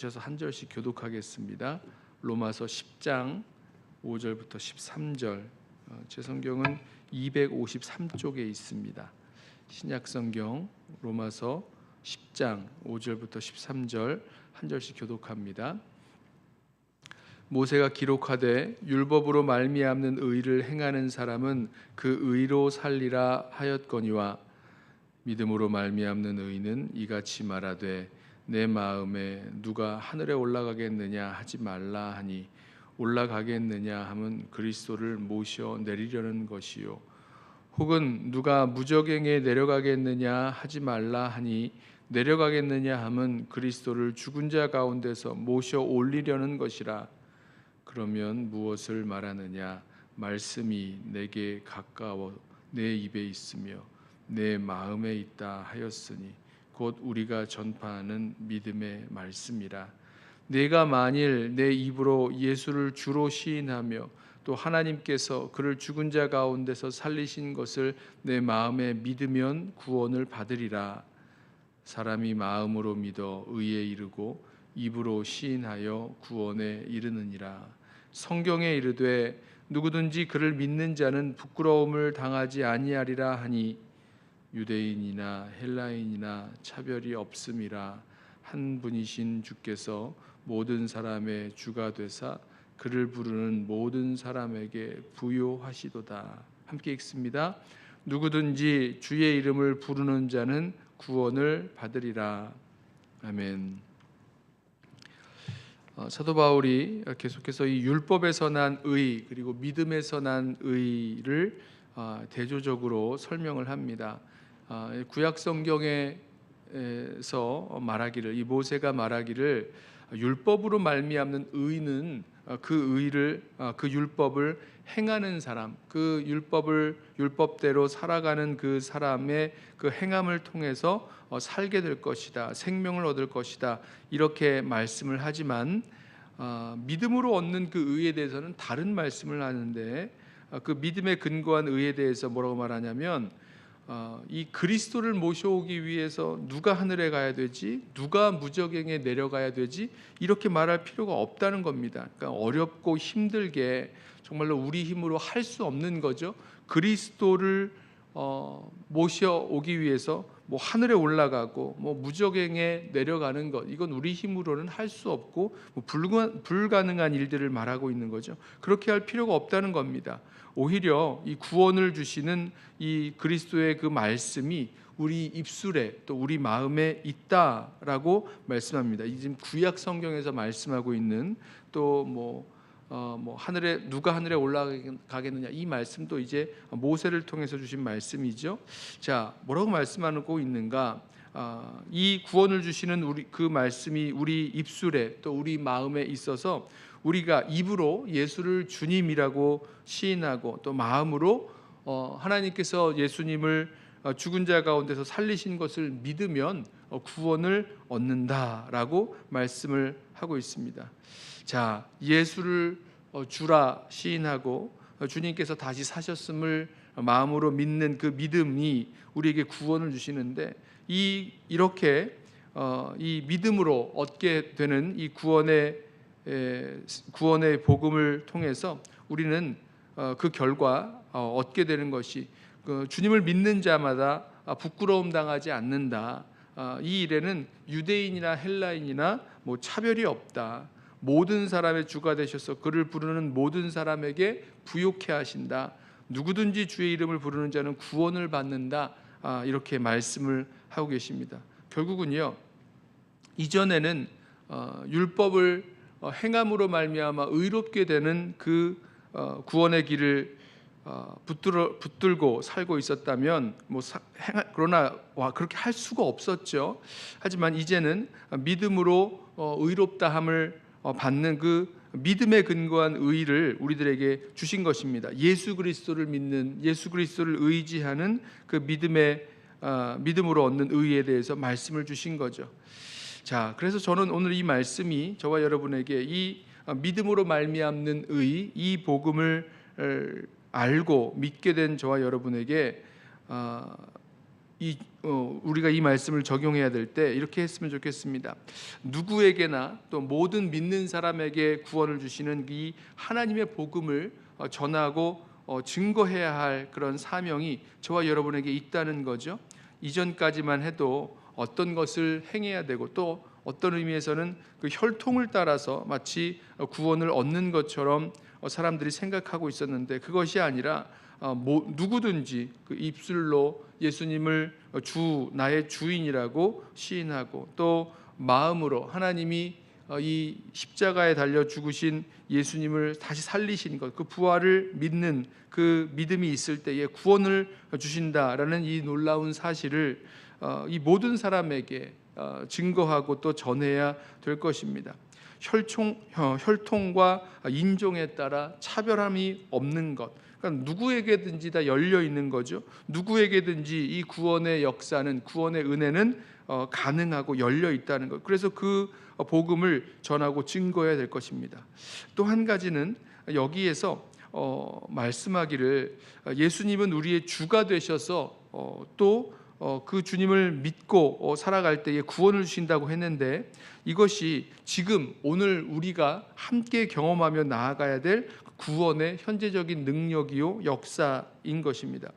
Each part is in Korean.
셔서 한 절씩 교독하겠습니다. 로마서 10장 5절부터 13절. 어, 제 성경은 253쪽에 있습니다. 신약 성경 로마서 10장 5절부터 13절 한 절씩 교독합니다. 모세가 기록하되 율법으로 말미암는 의를 행하는 사람은 그 의로 살리라 하였거니와 믿음으로 말미암는 의는 이같이 말하되 내 마음에 누가 하늘에 올라가겠느냐 하지 말라 하니 올라가겠느냐 하면 그리스도를 모셔 내리려는 것이요. 혹은 누가 무적행에 내려가겠느냐 하지 말라 하니 내려가겠느냐 하면 그리스도를 죽은 자 가운데서 모셔 올리려는 것이라. 그러면 무엇을 말하느냐? 말씀이 내게 가까워 내 입에 있으며 내 마음에 있다 하였으니 곧 우리가 전파하는 믿음의 말씀이라. 내가 만일 내 입으로 예수를 주로 시인하며 또 하나님께서 그를 죽은 자 가운데서 살리신 것을 내 마음에 믿으면 구원을 받으리라. 사람이 마음으로 믿어 의에 이르고 입으로 시인하여 구원에 이르느니라. 성경에 이르되 누구든지 그를 믿는 자는 부끄러움을 당하지 아니하리라 하니 유대인이나 헬라인이나 차별이 없음이라 한 분이신 주께서 모든 사람의 주가 되사 그를 부르는 모든 사람에게 부요하시도다. 함께 읽습니다. 누구든지 주의 이름을 부르는 자는 구원을 받으리라. 아멘. 어, 사도 바울이 계속해서 이 율법에서 난 의 그리고 믿음에서 난 의를 어, 대조적으로 설명을 합니다. 아, 구약 성경에서 말하기를 이 모세가 말하기를 율법으로 말미암는 의는 어, 그 의를 어, 그 율법을 행하는 사람, 그 율법을 율법대로 살아가는 그 사람의 그 행함을 통해서 어, 살게 될 것이다, 생명을 얻을 것이다 이렇게 말씀을 하지만 믿음으로 얻는 그 의에 대해서는 다른 말씀을 하는데 그 믿음에 근거한 의에 대해서 뭐라고 말하냐면 어, 이 그리스도를 모셔오기 위해서 누가 하늘에 가야 되지, 누가 무적행에 내려가야 되지 이렇게 말할 필요가 없다는 겁니다. 그러니까 어렵고 힘들게 정말로 우리 힘으로 할 수 없는 거죠. 그리스도를 어, 모셔오기 위해서 뭐 하늘에 올라가고 뭐 무적행에 내려가는 것 이건 우리 힘으로는 할 수 없고 뭐 불가능한 일들을 말하고 있는 거죠. 그렇게 할 필요가 없다는 겁니다. 오히려 이 구원을 주시는 이 그리스도의 그 말씀이 우리 입술에 또 우리 마음에 있다라고 말씀합니다. 이 지금 구약 성경에서 말씀하고 있는 또뭐 어, 뭐 하늘에 누가 하늘에 올라가겠느냐 이 말씀도 이제 모세를 통해서 주신 말씀이죠. 자 뭐라고 말씀하고 있는가? 아, 이 구원을 주시는 우리 그 말씀이 우리 입술에 또 우리 마음에 있어서 우리가 입으로 예수를 주님이라고 시인하고 또 마음으로 어, 하나님께서 예수님을 어, 죽은 자 가운데서 살리신 것을 믿으면 어, 구원을 얻는다라고 말씀을 하고 있습니다. 자, 예수를 주라 시인하고 주님께서 다시 사셨음을 마음으로 믿는 그 믿음이 우리에게 구원을 주시는데 이 이렇게 이 믿음으로 얻게 되는 이 구원의 구원의 복음을 통해서 우리는 어, 그 결과 어, 얻게 되는 것이 그 주님을 믿는 자마다 아, 부끄러움 당하지 않는다. 아, 이 일에는 유대인이나 헬라인이나 뭐 차별이 없다. 모든 사람의 주가 되셔서 그를 부르는 모든 사람에게 부욕해 하신다. 누구든지 주의 이름을 부르는 자는 구원을 받는다. 아, 이렇게 말씀을 하고 계십니다. 결국은요. 이전에는 어, 율법을 어, 행함으로 말미암아 의롭게 되는 그 어, 구원의 길을 어, 붙들어, 붙들고 살고 있었다면 뭐 사, 행, 그러나 와 그렇게 할 수가 없었죠. 하지만 이제는 믿음으로 의롭다함을 받는 그 믿음에 근거한 의를 우리들에게 주신 것입니다. 예수 그리스도를 믿는 예수 그리스도를 의지하는 그 믿음의 믿음으로 얻는 의에 대해서 말씀을 주신 거죠. 자, 그래서 저는 오늘 이 말씀이 저와 여러분에게 이 어, 믿음으로 말미암는 의, 이 복음을 알고 믿게 된 저와 여러분에게 어, 이 어, 우리가 이 말씀을 적용해야 될 때 이렇게 했으면 좋겠습니다. 누구에게나 또 모든 믿는 사람에게 구원을 주시는 이 하나님의 복음을 어, 전하고 어, 증거해야 할 그런 사명이 저와 여러분에게 있다는 거죠. 이전까지만 해도 어떤 것을 행해야 되고 또 어떤 의미에서는 그 혈통을 따라서 마치 구원을 얻는 것처럼 어, 사람들이 생각하고 있었는데 그것이 아니라 어, 뭐, 누구든지 그 입술로 예수님을 주 나의 주인이라고 시인하고 또 마음으로 하나님이 어, 이 십자가에 달려 죽으신 예수님을 다시 살리신 것, 그 부활을 믿는 그 믿음이 있을 때에 구원을 주신다라는 이 놀라운 사실을 어, 이 모든 사람에게 어, 증거하고 또 전해야 될 것입니다. 혈통, 혈통과 인종에 따라 차별함이 없는 것. 그러니까 누구에게든지 다 열려 있는 거죠. 누구에게든지 이 구원의 역사는 구원의 은혜는 어, 가능하고 열려 있다는 것. 그래서 그 복음을 전하고 증거해야 될 것입니다. 또 한 가지는 여기에서 어, 말씀하기를 예수님은 우리의 주가 되셔서 어, 또 어, 그 주님을 믿고 어, 살아갈 때에 구원을 주신다고 했는데 이것이 지금 오늘 우리가 함께 경험하며 나아가야 될 구원의 현재적인 능력이요 역사인 것입니다.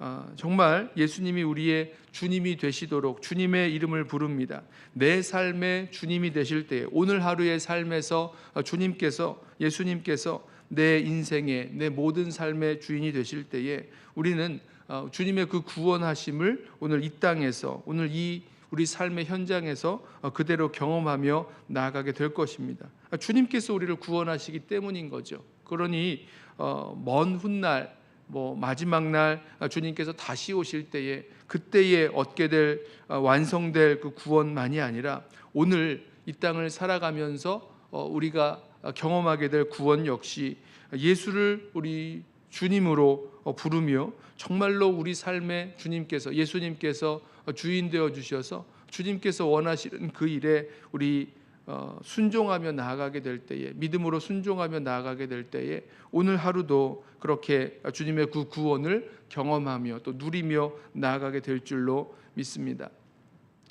아, 정말 예수님이 우리의 주님이 되시도록 주님의 이름을 부릅니다. 내 삶의 주님이 되실 때 오늘 하루의 삶에서 주님께서 예수님께서 내 인생의 내 모든 삶의 주인이 되실 때에 우리는 어, 주님의 그 구원하심을 오늘 이 땅에서 오늘 이 우리 삶의 현장에서 어, 그대로 경험하며 나아가게 될 것입니다. 아, 주님께서 우리를 구원하시기 때문인 거죠. 그러니 어, 먼 훗날 뭐 마지막 날 아, 주님께서 다시 오실 때에 그때에 얻게 될 완성될 그 구원만이 아니라 오늘 이 땅을 살아가면서 우리가 경험하게 될 구원 역시 예수를 우리 주님으로 부르며 정말로 우리 삶에 주님께서 예수님께서 주인 되어 주셔서 주님께서 원하시는 그 일에 우리 어, 순종하며 나아가게 될 때에 믿음으로 순종하며 나아가게 될 때에 오늘 하루도 그렇게 주님의 그 구원을 경험하며 또 누리며 나아가게 될 줄로 믿습니다.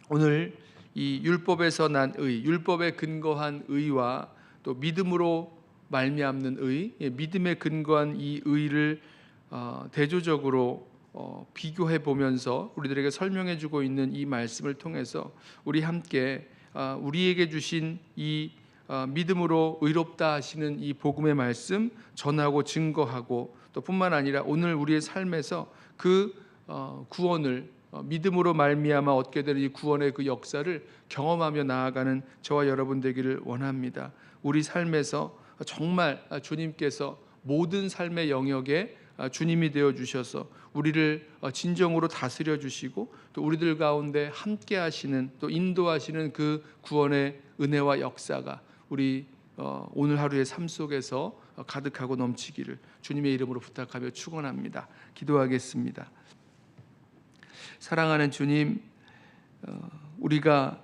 오늘 이 율법에서 난 의, 율법에 근거한 의와 또 믿음으로 말미암는 의, 예, 믿음에 근거한 이 의를 어, 대조적으로 어, 비교해 보면서 우리들에게 설명해 주고 있는 이 말씀을 통해서 우리 함께 어, 우리에게 주신 이 믿음으로 의롭다 하시는 이 복음의 말씀 전하고 증거하고 또 뿐만 아니라 오늘 우리의 삶에서 그 구원을 믿음으로 말미암아 얻게 되는 이 구원의 그 역사를 경험하며 나아가는 저와 여러분 되기를 원합니다. 우리 삶에서 정말 주님께서 모든 삶의 영역에 아, 주님이 되어 주셔서 우리를 어, 진정으로 다스려 주시고 또 우리들 가운데 함께 하시는 또 인도하시는 그 구원의 은혜와 역사가 우리 어, 오늘 하루의 삶 속에서 어, 가득하고 넘치기를 주님의 이름으로 부탁하며 축원합니다. 기도하겠습니다. 사랑하는 주님, 우리가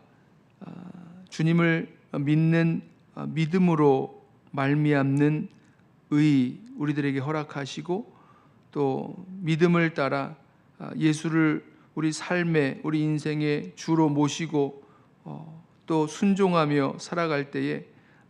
주님을 믿는 믿음으로 말미암는 의 우리들에게 허락하시고 또 믿음을 따라 아, 예수를 우리 삶의 우리 인생의 주로 모시고 어, 또 순종하며 살아갈 때에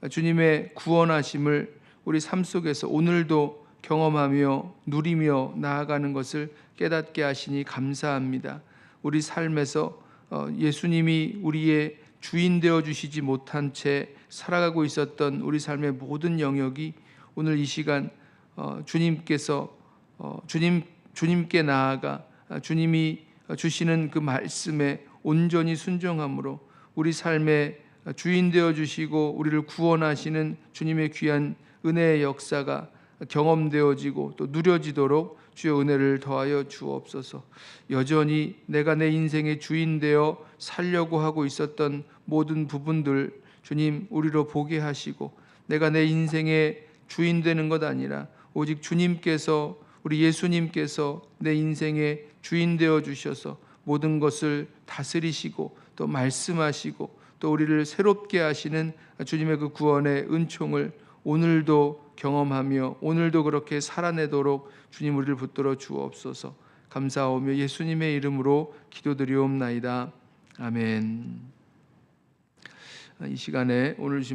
주님의 구원하심을 우리 삶 속에서 오늘도 경험하며 누리며 나아가는 것을 깨닫게 하시니 감사합니다. 우리 삶에서 어, 예수님이 우리의 주인 되어 주시지 못한 채 살아가고 있었던 우리 삶의 모든 영역이 오늘 이 시간 어, 주님께서 어, 주님 주님께 나아가 아, 주님이 주시는 그 말씀에 온전히 순종함으로 우리 삶의 주인 되어 주시고 우리를 구원하시는 주님의 귀한 은혜의 역사가 경험되어지고 또 누려지도록 주의 은혜를 더하여 주옵소서. 여전히 내가 내 인생의 주인 되어 살려고 하고 있었던 모든 부분들 주님 우리로 보게 하시고 내가 내 인생의 주인 되는 것 아니라 오직 주님께서 우리 예수님께서 내 인생의 주인 되어 주셔서 모든 것을 다스리시고 또 말씀하시고 또 우리를 새롭게 하시는 주님의 그 구원의 은총을 오늘도 경험하며 오늘도 그렇게 살아내도록 주님 우리를 붙들어 주옵소서. 감사하오며 예수님의 이름으로 기도드리옵나이다. 아멘. 이 시간에 오늘 주신